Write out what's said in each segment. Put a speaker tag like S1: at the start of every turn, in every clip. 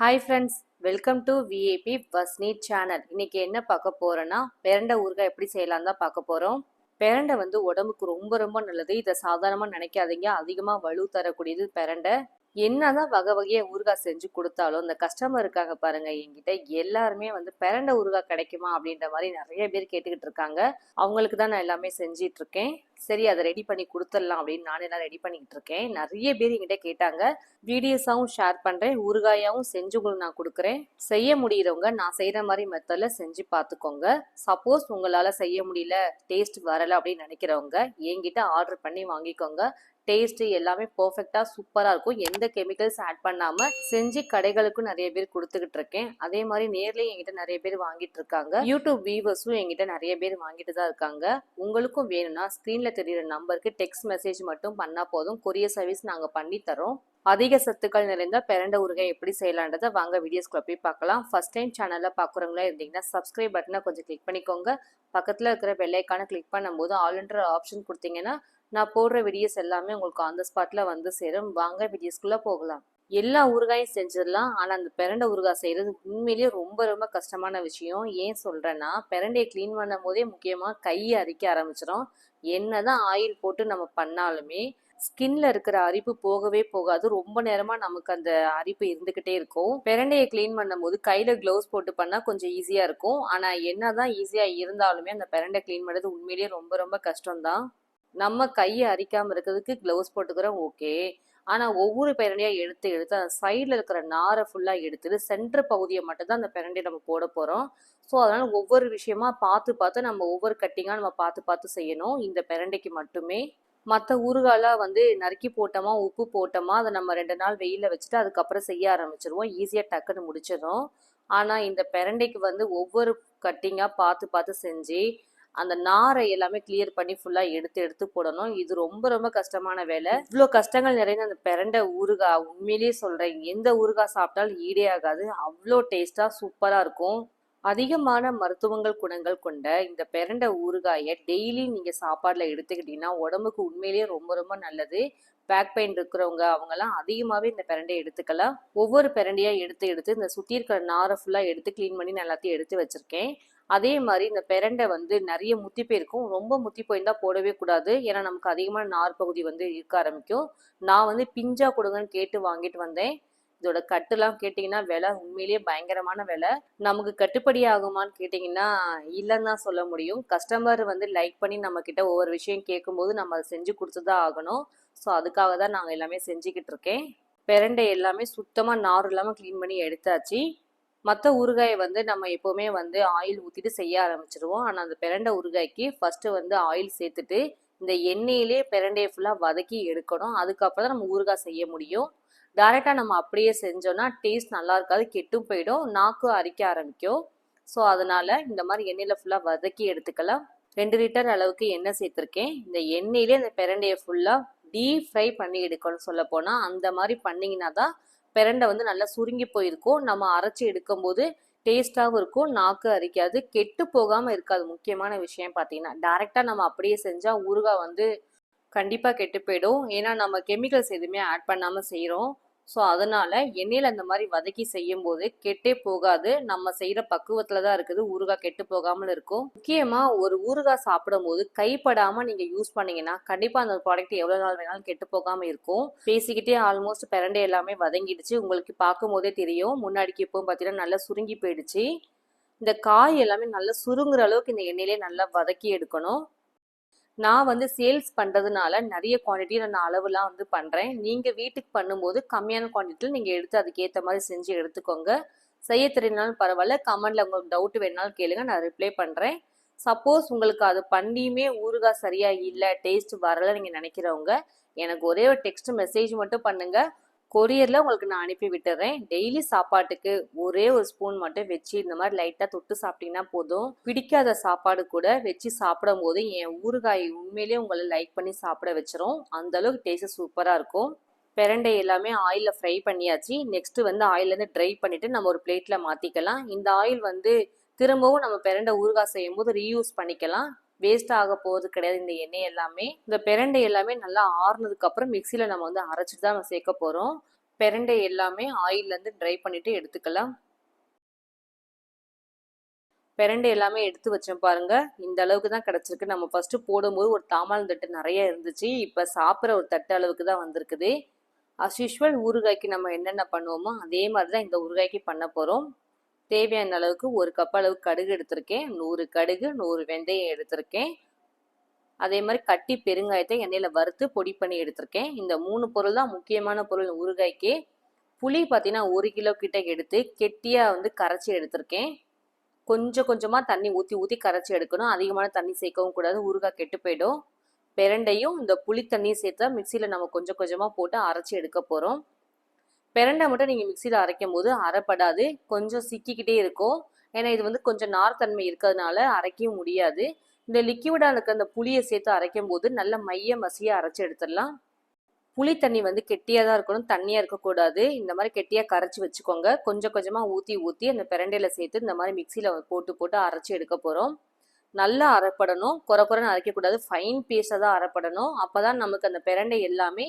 S1: Hi friends welcome to விஏபி வஸ்னீட் channel இன்னைக்கு என்ன பார்க்க போகிறேன்னா பெரண்டை ஊறுகாய் எப்படி செய்யலாம் தான் பார்க்க போகிறோம் பெரண்டை வந்து உடம்புக்கு ரொம்ப ரொம்ப நல்லது. இதை சாதாரணமாக நினைக்காதீங்க. அதிகமாக வலு தரக்கூடியது பெரண்டை. என்னதான் வகை வகையா ஊறுகாய் செஞ்சு கொடுத்தாலும் இந்த கஸ்டமர் இருக்காங்க பாருங்க என்கிட்ட எல்லாருமே வந்து பிறண்ட ஊறுகாய் கிடைக்குமா அப்படின்ற மாதிரி நிறைய பேர் கேட்டுக்கிட்டு இருக்காங்க. அவங்களுக்கு தான் நான் எல்லாமே செஞ்சிட்டு இருக்கேன். சரி அதை ரெடி பண்ணி கொடுத்துடலாம் அப்படின்னு நானே எல்லாம் ரெடி பண்ணிக்கிட்டு இருக்கேன். நிறைய பேர் என்கிட்ட கேட்டாங்க. வீடியோஸாகவும் ஷேர் பண்ணுறேன் ஊறுகாயாவும் செஞ்சு உங்களுக்கு நான் கொடுக்குறேன். செய்ய முடியறவங்க நான் செய்கிற மாதிரி மெத்தடில் செஞ்சு பார்த்துக்கோங்க. சப்போஸ் உங்களால் செய்ய முடியல டேஸ்ட் வரலை அப்படின்னு நினைக்கிறவங்க என்கிட்ட ஆர்டர் பண்ணி வாங்கிக்கோங்க. டேஸ்ட் எல்லாமே பர்ஃபெக்டாக சூப்பராக இருக்கும். எந்த கெமிக்கல்ஸ் ஆட் பண்ணாமல் செஞ்சு கடைகளுக்கும் நிறைய பேர் கொடுத்துக்கிட்டு இருக்கேன். அதே மாதிரி நேர்லேயும் என்கிட்ட நிறைய பேர் வாங்கிட்டு இருக்காங்க. யூடியூப் வியூவர்ஸும் என்கிட்ட நிறைய பேர் வாங்கிட்டு தான் இருக்காங்க. உங்களுக்கும் வேணும்னா ஸ்க்ரீனில் தெரியுற நம்பருக்கு டெக்ஸ்ட் மெசேஜ் மட்டும் பண்ணால் போதும். கொரியர் சர்வீஸ் நாங்கள் பண்ணி தரோம். அதிக சத்துக்கள் நிறைந்த பெரண்ட ஊறுகாய் எப்படி செய்யலான்றதை வாங்க வீடியோஸ்குள்ள போய் பார்க்கலாம். ஃபர்ஸ்ட் டைம் சேனலில் பார்க்குறவங்களா இருந்தீங்கன்னா சப்ஸ்கிரைப் பட்டனை கொஞ்சம் கிளிக் பண்ணிக்கோங்க. பக்கத்தில் இருக்கிற பெல்லைக்கான கிளிக் பண்ணும்போது ஆல்ன்ற ஆப்ஷன் கொடுத்தீங்கன்னா நான் போடுற வீடியோஸ் எல்லாமே உங்களுக்கு ஆன் த ஸ்பாட்டில் வந்து சேரும். வாங்க வீடியோஸ்குள்ளே போகலாம். எல்லா ஊறுகாயும் செஞ்சிடலாம். ஆனால் அந்த பெரண்டை ஊறுகாய் செய்கிறது உண்மையிலேயே ரொம்ப ரொம்ப கஷ்டமான விஷயம். ஏன் சொல்கிறேன்னா பெரண்டையை க்ளீன் பண்ணும் போதே முக்கியமாக கையை அரிக்க ஆரம்பிச்சிடும் என்ன தான் ஆயில் போட்டு நம்ம பண்ணாலுமே ஸ்கின்ல இருக்கிற அரிப்பு போகவே போகாது. ரொம்ப நேரமா நமக்கு அந்த அரிப்பு இருந்துகிட்டே இருக்கும். பெரண்டையை க்ளீன் பண்ணும்போது கையில க்ளவுஸ் போட்டு பண்ணா கொஞ்சம் ஈஸியா இருக்கும். ஆனா என்னதான் ஈஸியா இருந்தாலுமே அந்த பெரண்டை க்ளீன் பண்ணுறது உண்மையிலேயே ரொம்ப ரொம்ப கஷ்டம்தான். நம்ம கையை அரிக்காம இருக்கிறதுக்கு க்ளவுஸ் போட்டுக்கிறோம் ஓகே ஆனா ஒவ்வொரு பெரண்டையா எடுத்து எடுத்து அந்த சைடில் இருக்கிற நாரை ஃபுல்லா எடுத்துட்டு சென்டர் பகுதியை மட்டும் தான் அந்த பெரண்டையை நம்ம போட போறோம். ஸோ அதனால ஒவ்வொரு விஷயமா பார்த்து பார்த்து நம்ம ஒவ்வொரு கட்டிங்கா நம்ம பார்த்து பார்த்து செய்யணும். இந்த பிரண்டைக்கு மட்டுமே. மற்ற ஊறுகாலாம் வந்து நறுக்கி போட்டோமா உப்பு போட்டோமா அதை நம்ம ரெண்டு நாள் வெயிலில் வச்சுட்டு அதுக்கப்புறம் செய்ய ஆரம்பிச்சிருவோம். ஈஸியாக டக்குன்னு முடிச்சிடும் ஆனால் இந்த பெரண்டைக்கு வந்து ஒவ்வொரு கட்டிங்காக பார்த்து பார்த்து செஞ்சு அந்த நாரை எல்லாமே கிளியர் பண்ணி ஃபுல்லாக எடுத்து எடுத்து போடணும். இது ரொம்ப ரொம்ப கஷ்டமான வேலை. இவ்வளோ கஷ்டங்கள் நிறைந்த அந்த பெரண்டை ஊறுகாய் உண்மையிலேயே சொல்கிறேன் எந்த ஊறுகாய் சாப்பிட்டாலும் ஈடே ஆகாது. அவ்வளோ டேஸ்ட்டாக சூப்பராக இருக்கும். அதிகமான மருத்துவங்கள் குணங்கள் கொண்ட இந்த பெரண்டை ஊறுகாயை டெய்லி நீங்கள் சாப்பாடில் எடுத்துக்கிட்டீங்கன்னா உடம்புக்கு உண்மையிலேயே ரொம்ப ரொம்ப நல்லது. பேக் பெயின் இருக்கிறவங்க அவங்கெல்லாம் அதிகமாகவே இந்த பிரண்டையை எடுத்துக்கலாம். ஒவ்வொரு பிரண்டையாக எடுத்து எடுத்து இந்த சுற்றி இருக்கிற நாரை ஃபுல்லாக எடுத்து க்ளீன் பண்ணி எல்லாத்தையும் எடுத்து வச்சுருக்கேன். அதே மாதிரி இந்த பெரண்டை வந்து நிறைய முத்தி போயிருக்கும். ரொம்ப முத்தி போயிருந்தால் போடவே கூடாது. ஏன்னா நமக்கு அதிகமான நார் பகுதி வந்து இருக்க ஆரம்பிக்கும். நான் வந்து பிஞ்சா கொடுங்கன்னு கேட்டு வாங்கிட்டு வந்தேன். இதோட கட்டுலாம் கேட்டிங்கன்னா விலை உண்மையிலேயே பயங்கரமான விலை. நமக்கு கட்டுப்படி ஆகுமான்னு கேட்டிங்கன்னா இல்லைன்னு தான் சொல்ல முடியும். கஸ்டமர் வந்து லைக் பண்ணி நம்மக்கிட்ட ஒவ்வொரு விஷயம் கேட்கும்போது நம்ம அதை செஞ்சு கொடுத்து தான் ஆகணும். ஸோ அதுக்காக தான் நாங்கள் எல்லாமே செஞ்சுக்கிட்டு இருக்கேன். பெரண்டை எல்லாமே சுத்தமாக நார் இல்லாமல் க்ளீன் பண்ணி எடுத்தாச்சு. மற்ற ஊறுகாயை வந்து நம்ம எப்போவுமே வந்து ஆயில் ஊற்றிட்டு செய்ய ஆரம்பிச்சிருவோம். ஆனால் அந்த பிரண்டை ஊறுகாய்க்கு ஃபஸ்ட்டு வந்து ஆயில் சேர்த்துட்டு இந்த எண்ணெயிலே பிரண்டையை ஃபுல்லாக வதக்கி எடுக்கணும். அதுக்கப்புறம் தான் நம்ம ஊறுகாய் செய்ய முடியும். டேரெக்டாக நம்ம அப்படியே செஞ்சோன்னா டேஸ்ட் நல்லா இருக்காது கெட்டும் போயிடும். நாக்கு அரிக்க ஆரம்பிக்கும். ஸோ அதனால் இந்த மாதிரி எண்ணெயில் ஃபுல்லாக வதக்கி எடுத்துக்கலாம். ரெண்டு லிட்டர் அளவுக்கு எண்ணெய் சேர்த்துருக்கேன். இந்த எண்ணெயிலே இந்த பிரண்டையை ஃபுல்லாக டீப் ஃப்ரை பண்ணி எடுக்கணும் சொல்ல போனால் அந்த மாதிரி பண்ணிங்கன்னா தான் பிரண்டை வந்து நல்லா சுருங்கி போயிருக்கும். நம்ம அரைச்சி எடுக்கும்போது டேஸ்ட்டாகவும் இருக்கும் நாக்கு அரிக்காது. கெட்டு போகாமல் இருக்காது. முக்கியமான விஷயம் பார்த்தீங்கன்னா டேரெக்டாக நம்ம அப்படியே செஞ்சால் ஊறுகாய் வந்து கண்டிப்பாக கெட்டு போயிடும். ஏன்னா நம்ம கெமிக்கல்ஸ் எதுவுமே ஆட் பண்ணாமல் செய்கிறோம் ஸோ அதனால் எண்ணெயில் அந்த மாதிரி வதக்கி செய்யும் போது கெட்டே போகாது. நம்ம செய்கிற பக்குவத்தில் தான் இருக்குது. ஊறுகாய் கெட்டு போகாமல் இருக்கும். முக்கியமாக ஒரு ஊறுகாய் சாப்பிடும் போது கைப்படாமல் நீங்கள் யூஸ் பண்ணீங்கன்னா கண்டிப்பாக அந்த ப்ராடக்ட் எவ்வளோ நாள் வேணாலும் கெட்டு போகாமல் இருக்கும். பேசிக்கிட்டே ஆல்மோஸ்ட் பிரண்டை எல்லாமே வதங்கிடுச்சு. உங்களுக்கு பார்க்கும் போதே தெரியும். முன்னாடிக்கு இப்போ பார்த்தீங்கன்னா நல்லா சுருங்கி போயிடுச்சு. இந்த காய் எல்லாமே நல்லா சுருங்குற அளவுக்கு இந்த எண்ணெயிலே நல்லா வதக்கி எடுக்கணும். நான் வந்து சேல்ஸ் பண்ணுறதுனால நிறைய குவான்டிட்டியில் நான் அளவுலாம் வந்து பண்ணுறேன் நீங்கள் வீட்டுக்கு பண்ணும்போது கம்மியான குவான்டிட்டியில் நீங்கள் எடுத்து அதுக்கேற்ற மாதிரி செஞ்சு எடுத்துக்கோங்க. செய்ய தெரியலனாலும் பரவாயில்ல. கமெண்டில் உங்களுக்கு டவுட் வேணாலும் கேளுங்க. நான் ரிப்ளை பண்ணுறேன் சப்போஸ் உங்களுக்கு அது பண்ணியுமே ஊறுகாய் சரியாக இல்லை டேஸ்ட் வரலை நீங்கள் நினைக்கிறவங்க எனக்கு ஒரே ஒரு டெக்ஸ்ட் மெசேஜ் மட்டும் பண்ணுங்கள் கொரியரில் உங்களுக்கு நான் அனுப்பி விட்டுறேன். டெய்லி சாப்பாட்டுக்கு ஒரே ஒரு ஸ்பூன் மட்டும் வச்சு இந்த மாதிரி லைட்டாக தொட்டு சாப்பிட்டீங்கன்னா போதும். பிடிக்காத சாப்பாடு கூட வச்சு சாப்பிடும் போது என் ஊறுகாய் உண்மையிலேயே உங்களை லைக் பண்ணி சாப்பிட வச்சிரும். அந்த அளவுக்கு டேஸ்ட் சூப்பராக இருக்கும். பெரண்டை எல்லாமே ஆயிலில் ஃப்ரை பண்ணியாச்சு. நெக்ஸ்ட்டு வந்து ஆயிலேருந்து ட்ரை பண்ணிவிட்டு நம்ம ஒரு பிளேட்டில் மாற்றிக்கலாம் இந்த ஆயில் வந்து திரும்பவும் நம்ம பெரண்டை ஊறுகாய் செய்யும் போது ரீயூஸ் பண்ணிக்கலாம். வேஸ்ட் ஆக போகிறது கிடையாது. இந்த எண்ணெய் எல்லாமே இந்த பெரண்டை எல்லாமே நல்லா ஆறுனதுக்கு அப்புறம் மிக்சியில் நம்ம வந்து அரைச்சிட்டு தான் நம்ம சேர்க்க போகிறோம் பெரண்டை எல்லாமே ஆயிலேருந்து ட்ரை பண்ணிட்டு எடுத்துக்கலாம். பெரண்டை எல்லாமே எடுத்து வச்சேன் பாருங்க. இந்த அளவுக்கு தான் கிடச்சிருக்கு. நம்ம ஃபர்ஸ்ட் போடும்போது ஒரு தாமால் தட்டு நிறைய இருந்துச்சு. இப்போ சாப்பிட்ற ஒரு தட்டு அளவுக்கு தான் வந்திருக்குது. அஸ் யூஷுவல் ஊறுகாய்க்கு நம்ம என்னென்ன பண்ணுவோமோ அதே மாதிரி தான் இந்த ஊறுகாய்க்கு பண்ண போகிறோம் தேவையான அளவுக்கு ஒரு கப் அளவுக்கு கடுகு எடுத்திருக்கேன். நூறு கடுகு நூறு வெந்தயம் எடுத்திருக்கேன். அதே மாதிரி கட்டி பெருங்காயத்தை எண்ணெயில் வறுத்து பொடி பண்ணி எடுத்திருக்கேன். இந்த மூணு பொருள் தான் முக்கியமான பொருள் ஊறுகாய்க்கு. புளி பார்த்தீங்கன்னா ஒரு கிலோ கிட்ட எடுத்து கெட்டியாக வந்து கரைச்சி எடுத்திருக்கேன். கொஞ்சம் கொஞ்சமாக தண்ணி ஊற்றி ஊற்றி கரைச்சி எடுக்கணும். அதிகமான தண்ணி சேர்க்கவும் கூடாது. ஊறுகாய் கெட்டு போயிடும். பெரண்டையும் இந்த புளி தண்ணியும் சேர்த்தா மிக்சியில் நம்ம கொஞ்சம் கொஞ்சமாக போட்டு அரைச்சி எடுக்க போகிறோம் பெரண்டை மட்டும் நீங்கள் மிக்சியில் அரைக்கும் போது அரைப்படாது. கொஞ்சம் சிக்கிக்கிட்டே இருக்கும். ஏன்னா இது வந்து கொஞ்சம் நார் தன்மை இருக்கிறதுனால அரைக்கவும் முடியாது. இந்த லிக்யூடாக இருக்க அந்த புளியை சேர்த்து அரைக்கும் போது நல்ல மைய மசியாக அரைச்சி எடுத்துடலாம். புளி தண்ணி வந்து கெட்டியாக தான் இருக்கணும். தண்ணியாக இருக்கக்கூடாது. இந்த மாதிரி கெட்டியாக கரைச்சி வச்சுக்கோங்க. கொஞ்சம் கொஞ்சமாக ஊற்றி ஊற்றி அந்த பிரண்டையில் சேர்த்து இந்த மாதிரி மிக்சியில் போட்டு போட்டு அரைச்சி எடுக்க போகிறோம் நல்லா அரைப்படணும். குறை குறைன்னு அரைக்கக்கூடாது. ஃபைன் பீஸாக தான் அரைப்படணும். அப்போ தான் நமக்கு அந்த பிரண்டை எல்லாமே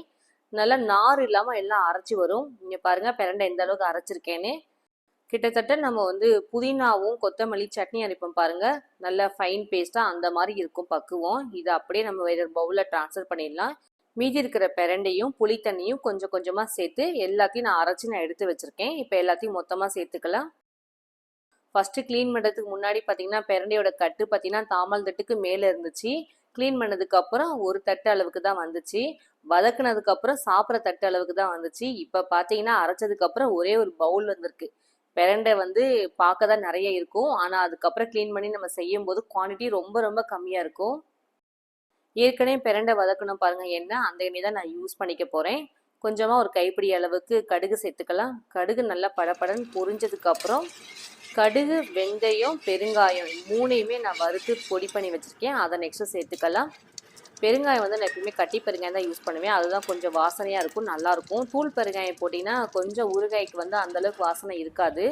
S1: நல்லா நார் இல்லாமல் எல்லாம் அரைச்சி வரும். இங்கே பாருங்கள் பிரண்டை எந்த அளவுக்கு அரைச்சிருக்கேன்னு. கிட்டத்தட்ட நம்ம வந்து புதினாவும் கொத்தமல்லி சட்னி அரைப்போம் பாருங்கள் நல்ல ஃபைன் பேஸ்ட்டாக அந்த மாதிரி இருக்கும் பக்குவம். இதை அப்படியே நம்ம வேற பவுலில் ட்ரான்ஸ்ஃபர் பண்ணிடலாம். மீதி இருக்கிற பிரண்டையும் புளி தண்ணியும் கொஞ்சம் கொஞ்சமாக சேர்த்து எல்லாத்தையும் நான் அரைச்சி நான் எடுத்து வச்சுருக்கேன். இப்போ எல்லாத்தையும் மொத்தமாக சேர்த்துக்கலாம். ஃபஸ்ட்டு க்ளீன் பண்ணுறதுக்கு முன்னாடி பார்த்தீங்கன்னா பிரண்டையோட கட்டு பார்த்தீங்கன்னா தாமல் தட்டுக்கு மேலே இருந்துச்சு. க்ளீன் பண்ணதுக்கப்புறம் ஒரு தட்டு அளவுக்கு தான் வந்துச்சு. வதக்குனதுக்கப்புறம் சாப்பிட்ற தட்டு அளவுக்கு தான் வந்துச்சு. இப்போ பார்த்தீங்கன்னா அரைச்சதுக்கப்புறம் ஒரே ஒரு பவுல் வந்திருக்கு. பிரண்டை வந்து பார்க்க தான் நிறைய இருக்கும். ஆனால் அதுக்கப்புறம் க்ளீன் பண்ணி நம்ம செய்யும் போது குவான்டிட்டி ரொம்ப ரொம்ப கம்மியாக இருக்கும். ஏற்கனவே பிரண்டை வதக்கணும் பாருங்க. என்ன அந்த எண்ணெய் தான் நான் யூஸ் பண்ணிக்க போகிறேன் கொஞ்சமாக ஒரு கைப்பிடி அளவுக்கு கடுகு சேர்த்துக்கலாம். கடுகு நல்லா படப்படன்னு பொரிஞ்சதுக்கப்புறம் கடுகு வெந்தயம் பெருங்காயம் மூணையுமே நான் வறுத்து பொடி பண்ணி வச்சுருக்கேன். அதை நெக்ஸ்ட்டு சேர்த்துக்கலாம். பெருங்காயம் வந்து நான் எப்பயுமே கட்டி பெருங்காயம் தான் யூஸ் பண்ணுவேன். அதுதான் கொஞ்சம் வாசனையாக இருக்கும் நல்லாயிருக்கும் தூள் பெருங்காயம் போட்டிங்கன்னா கொஞ்சம் ஊறுகாய்க்கு வந்து அந்தளவுக்கு வாசனை இருக்காது.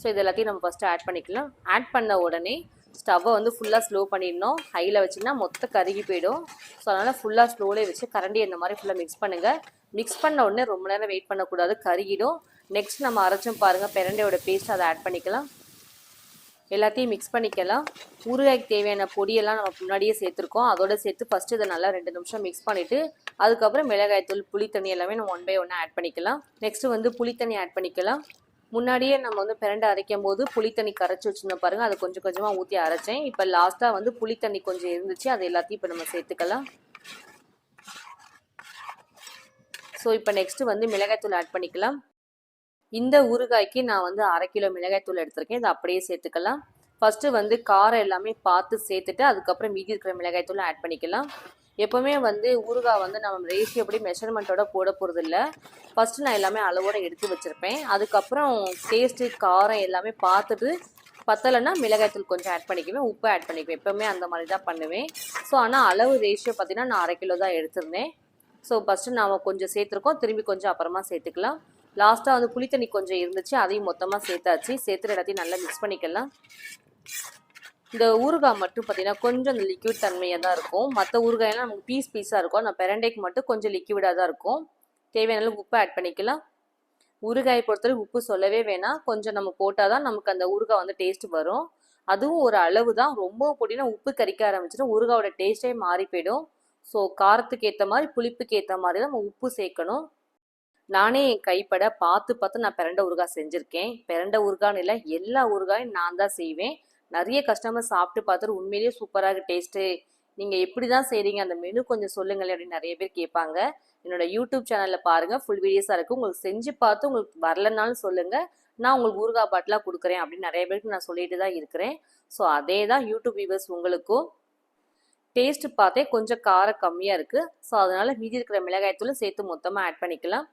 S1: ஸோ இது எல்லாத்தையும் நம்ம ஃபஸ்ட்டு ஆட் பண்ணிக்கலாம். ஆட் பண்ண உடனே ஸ்டவ்வை வந்து ஃபுல்லாக ஸ்லோ பண்ணிடணும். ஹையில் வச்சிங்கன்னா மொத்த கருகி போயிடும். ஸோ அதனால் ஃபுல்லாக ஸ்லோலே வச்சு கரண்டி இந்த மாதிரி ஃபுல்லாக மிக்ஸ் பண்ணுங்கள் மிக்ஸ் பண்ண உடனே ரொம்ப நேரம் வெயிட் பண்ணக்கூடாது. கருகிடும். நெக்ஸ்ட் நம்ம அரைச்சும் பாருங்கள் பெரண்டையோட பேஸ்ட் அதை ஆட் பண்ணிக்கலாம். எல்லாத்தையும் மிக்ஸ் பண்ணிக்கலாம். ஊறுகாய்க்கு தேவையான பொடியெல்லாம் நம்ம முன்னாடியே சேர்த்துருக்கோம். அதோட சேர்த்து ஃபஸ்ட்டு இதை நல்லா ரெண்டு நிமிஷம் மிக்ஸ் பண்ணிவிட்டு அதுக்கப்புறம் மிளகாய்த்தூள் புளி தண்ணி எல்லாமே நம்ம ஒன் பை ஒன்னாக ஆட் பண்ணிக்கலாம். நெக்ஸ்ட்டு வந்து புளி தண்ணி ஆட் பண்ணிக்கலாம். முன்னாடியே நம்ம வந்து பிரண்டை அரைக்கும் போது புளி தண்ணி கரைச்சி வச்சுருந்தோம் பாருங்கள் அதை கொஞ்சம் கொஞ்சமாக ஊற்றி அரைச்சேன். இப்போ லாஸ்ட்டாக வந்து புளி தண்ணி கொஞ்சம் இருந்துச்சு. அது எல்லாத்தையும் இப்போ நம்ம சேர்த்துக்கலாம். ஸோ இப்போ நெக்ஸ்ட்டு வந்து மிளகாய்த்தூள் ஆட் பண்ணிக்கலாம். இந்த ஊறுகாய்க்கு நான் வந்து அரை கிலோ மிளகாய்த்தூள் எடுத்திருக்கேன். இதை அப்படியே சேர்த்துக்கலாம். ஃபஸ்ட்டு வந்து காரம் எல்லாமே பார்த்து சேர்த்துட்டு அதுக்கப்புறம் மீதி இருக்கிற மிளகாய்த்தூள் ஆட் பண்ணிக்கலாம். எப்போவுமே வந்து ஊறுகாய் வந்து நம்ம ரேஷியோ எப்படி மெஷர்மெண்ட்டோட போட போகிறது இல்லை. ஃபஸ்ட்டு நான் எல்லாமே அளவோடு எடுத்து வச்சுருப்பேன். அதுக்கப்புறம் டேஸ்ட்டு காரம் எல்லாமே பார்த்துட்டு பத்தலைன்னா மிளகாய்த்தூள் கொஞ்சம் ஆட் பண்ணிக்குவேன். உப்பு ஆட் பண்ணிக்குவேன். எப்போவுமே அந்த மாதிரி தான் பண்ணுவேன். ஸோ ஆனால் அளவு ரேஷியோ பார்த்தீங்கன்னா நான் அரை கிலோ தான் எடுத்திருந்தேன். ஸோ ஃபஸ்ட்டு நாம் கொஞ்சம் சேர்த்துருக்கோம். திரும்பி கொஞ்சம் அப்புறமா சேர்த்துக்கலாம். லாஸ்ட்டாக வந்து புளித்தண்ணி கொஞ்சம் இருந்துச்சு அதையும் மொத்தமாக சேர்த்தாச்சு. சேர்த்து எல்லாத்தையும் நல்லா மிக்ஸ் பண்ணிக்கலாம். இந்த ஊறுகாய் மட்டும் பார்த்தீங்கன்னா கொஞ்சம் அந்த லிக்விட் தன்மையாக தான் இருக்கும். மற்ற ஊறுகாயெல்லாம் நமக்கு பீஸ் பீஸாக இருக்கும். நான் பெரண்டைக்கு மட்டும் கொஞ்சம் லிக்விடாக தான் இருக்கும். தேவையான உப்பு ஆட் பண்ணிக்கலாம். ஊறுகாயை பொறுத்தவரை உப்பு சொல்லவே வேணாம். கொஞ்சம் நம்ம போட்டால் தான் நமக்கு அந்த ஊறுகாய் வந்து டேஸ்ட் வரும். அதுவும் ஒரு அளவு தான். ரொம்ப போட்டினா உப்பு கறிக்க ஆரம்பிச்சிடும். ஊறுகாயோட டேஸ்ட்டே மாறி போயிடும். ஸோ காரத்துக்கு ஏற்ற மாதிரி புளிப்புக்கு ஏற்ற மாதிரி தான் நம்ம உப்பு சேர்க்கணும். நானே என் கைப்பட பார்த்து பார்த்து நான் பிரண்டை ஊறுகாய் செஞ்சுருக்கேன். பிரண்டை ஊறுகான்னு இல்லை எல்லா ஊறுகாயும் நான் தான் செய்வேன். நிறைய கஸ்டமர் சாப்பிட்டு பார்த்துட்டு உண்மையிலேயே சூப்பராக டேஸ்ட்டு நீங்கள் எப்படி தான் செய்கிறீங்க அந்த மெனு கொஞ்சம் சொல்லுங்களேன் அப்படின்னு நிறைய பேர் கேட்பாங்க. என்னோட யூடியூப் சேனலில் பாருங்கள் ஃபுல் வீடியோஸாக இருக்குது உங்களுக்கு செஞ்சு பார்த்து உங்களுக்கு வரலனாலும் சொல்லுங்கள் நான் உங்களுக்கு ஊறுகாய் பாட்டிலாக கொடுக்குறேன் அப்படின்னு நிறைய பேருக்கு நான் சொல்லிட்டு தான் இருக்கிறேன். ஸோ அதே தான் யூடியூப் வியூவர்ஸ் உங்களுக்கும். டேஸ்ட்டு பார்த்தே கொஞ்சம் காரம் கம்மியாக இருக்குது ஸோ அதனால் மீதி இருக்கிற மிளகாய்த்தூளும் சேர்த்து மொத்தமாக ஆட் பண்ணிக்கலாம்.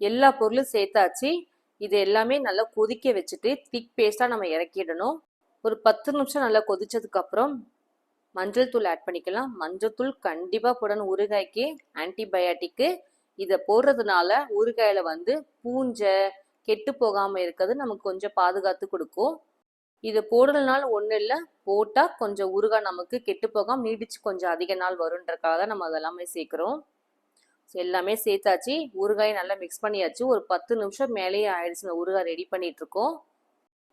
S1: எல்லா பொருளும் சேர்த்தாச்சு. இது எல்லாமே நல்லா கொதிக்க வச்சுட்டு திக் பேஸ்ட்டாக நம்ம இறக்கிடணும். ஒரு பத்து நிமிஷம் நல்லா கொதிச்சதுக்கப்புறம் மஞ்சள் தூள் ஆட் பண்ணிக்கலாம். மஞ்சள் தூள் கண்டிப்பாக போடணும். ஊறுகாய்க்கு ஆன்டிபயாட்டிக்கு இதை போடுறதுனால ஊறுகாயில் வந்து பூஞ்சை கெட்டு போகாமல் இருக்கிறது நமக்கு கொஞ்சம் பாதுகாத்து கொடுக்கும். இதை போடுறதுனால ஒன்றும் இல்லை. போட்டால் கொஞ்சம் ஊறுகாய் நமக்கு கெட்டு போகாமல் நீடிச்சு கொஞ்சம் அதிக நாள் வருன்றக்காக தான் நம்ம அதெல்லாமே சேர்க்குறோம். எல்லாமே சேர்த்தாச்சு. ஊறுகாயை நல்லா மிக்ஸ் பண்ணியாச்சு. ஒரு பத்து நிமிஷம் மேலேயே ஆயிடுச்சு. இந்த ஊறுகாய் ரெடி பண்ணிட்டு இருக்கோம்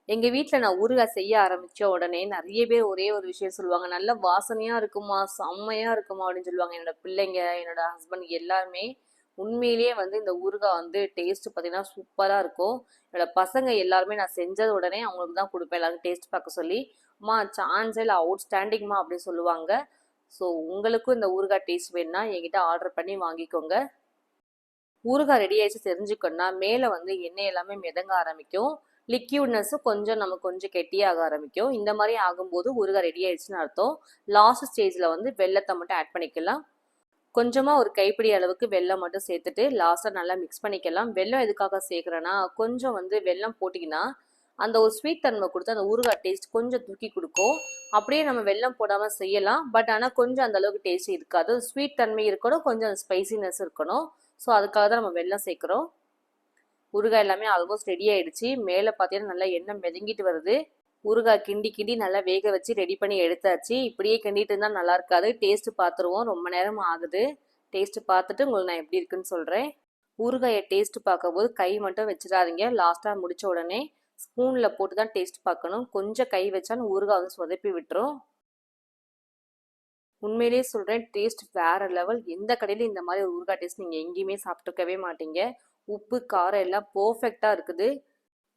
S1: எங்கள் வீட்டில் நான் ஊறுகாய் செய்ய ஆரம்பித்த உடனே நிறைய பேர் ஒரே ஒரு விஷயம் சொல்லுவாங்க. நல்ல வாசனையாக இருக்குமா? செம்மையாக இருக்குமா? அப்படின்னு சொல்லுவாங்க. என்னோட பிள்ளைங்க என்னோட ஹஸ்பண்ட் எல்லாருமே உண்மையிலேயே வந்து இந்த ஊறுகாய் வந்து டேஸ்ட் பார்த்தீங்கன்னா சூப்பராக இருக்கும். என்னோட பசங்க எல்லாருமே நான் செஞ்சது உடனே அவங்களுக்கு தான் கொடுப்பேன். எல்லாரும் டேஸ்ட் பார்க்க சொல்லி அம்மா சான்ஸ் இல்லை. அவுட் ஸ்டாண்டிங்மா அப்படின்னு சொல்லுவாங்க. ஸோ உங்களுக்கும் இந்த ஊறுகாய் டேஸ்ட் வேணும்னா என்கிட்ட ஆர்டர் பண்ணி வாங்கிக்கோங்க. ஊறுகாய் ரெடி ஆயிடுச்சு தெரிஞ்சுக்கணும்னா மேலே வந்து எண்ணெய் எல்லாமே மிதங்க ஆரம்பிக்கும். லிக்யூட்னஸும் கொஞ்சம் நமக்கு கொஞ்சம் கெட்டியாக ஆரம்பிக்கும். இந்த மாதிரி ஆகும்போது ஊறுகாய் ரெடி ஆயிடுச்சுன்னு அர்த்தம். லாஸ்ட் ஸ்டேஜில் வந்து வெள்ளத்தை மட்டும் ஆட் பண்ணிக்கலாம். கொஞ்சமாக ஒரு கைப்பிடி அளவுக்கு வெல்லம் மட்டும் சேர்த்துட்டு லாஸ்ட்டாக நல்லா மிக்ஸ் பண்ணிக்கலாம். வெல்லம் எதுக்காக சேர்க்குறேன்னா கொஞ்சம் வந்து வெல்லம் போட்டிங்கன்னா அந்த ஒரு ஸ்வீட் தன்மை கொடுத்து அந்த ஊறுகாய் டேஸ்ட் கொஞ்சம் தூக்கி கொடுக்கும். அப்படியே நம்ம வெல்லம் போடாமல் செய்யலாம். பட் ஆனால் கொஞ்சம் அந்த அளவுக்கு டேஸ்ட் இருக்காது. ஸ்வீட் தன்மை இருக்கணும் கொஞ்சம் ஸ்பைசினஸ் இருக்கணும். ஸோ அதுக்காக தான் நம்ம வெல்லம் சேர்க்குறோம். ஊறுகாய் எல்லாமே ஆல்மோஸ்ட் ரெடி ஆயிடுச்சு. மேலே பார்த்தீங்கன்னா நல்லா எண்ணெய் மிதங்கிட்டு வருது. ஊறுகாய் கிண்டி கிண்டி நல்லா வேக வச்சு ரெடி பண்ணி எடுத்தாச்சு. இப்படியே கிண்டிட்டு இருந்தால் நல்லா இருக்காது. டேஸ்ட்டு பார்த்துருவோம். ரொம்ப நேரம் ஆகுது. டேஸ்ட்டு பார்த்துட்டு உங்களுக்கு நான் எப்படி இருக்குன்னு சொல்கிறேன் ஊறுகாயை டேஸ்ட்டு பார்க்கும்போது கை மட்டும் வச்சிடாதீங்க. லாஸ்ட்டாக முடித்த உடனே ஸ்பூனில் போட்டு தான் டேஸ்ட் பார்க்கணும். கொஞ்சம் கை வச்சாலும் ஊறுகாய் வந்து சொதப்பி விட்டுரும். உண்மையிலேயே சொல்கிறேன் டேஸ்ட் வேறு லெவல் எந்த கடையிலும் இந்த மாதிரி ஒரு ஊறுகாய் டேஸ்ட் நீங்கள் எங்கேயுமே சாப்பிட்டுக்கவே மாட்டீங்க. உப்பு காரம் எல்லாம் பர்ஃபெக்டாக இருக்குது.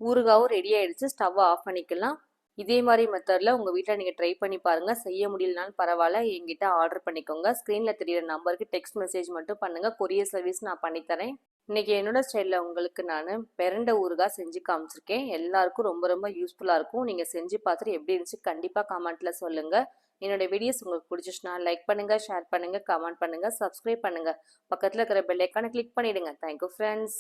S1: ஊறுகாவும் ரெடி ஆயிடுச்சு. ஸ்டவ்வை ஆஃப் பண்ணிக்கலாம். இதே மாதிரி மெத்தடில் உங்கள் வீட்டில் நீங்கள் ட்ரை பண்ணி பாருங்கள் செய்ய முடியலனாலும் பரவாயில்ல. எங்கிட்ட ஆர்டர் பண்ணிக்கோங்க. ஸ்க்ரீனில் தெரியிற நம்பருக்கு டெக்ஸ்ட் மெசேஜ் மட்டும் பண்ணுங்கள் கொரியர் சர்வீஸ் நான் பண்ணித்தரேன் இன்றைக்கி என்னோட ஸ்டைலில் உங்களுக்கு நான் பிறண்ட ஊறுகாய் செஞ்சு காமிச்சிருக்கேன். எல்லாருக்கும் ரொம்ப ரொம்ப யூஸ்ஃபுல்லாக இருக்கும். நீங்கள் செஞ்சு பார்த்துட்டு எப்படி இருந்துச்சு கண்டிப்பாக கமெண்ட்டில் சொல்லுங்கள் என்னோட வீடியோஸ் உங்களுக்கு பிடிச்சிச்சுன்னா லைக் பண்ணுங்கள் ஷேர் பண்ணுங்கள் கமெண்ட் பண்ணுங்கள் சப்ஸ்கிரைப் பண்ணுங்கள் பக்கத்தில் இருக்கிற பெல்லைக்கான கிளிக் பண்ணிவிடுங்க தேங்க்யூ ஃப்ரெண்ட்ஸ்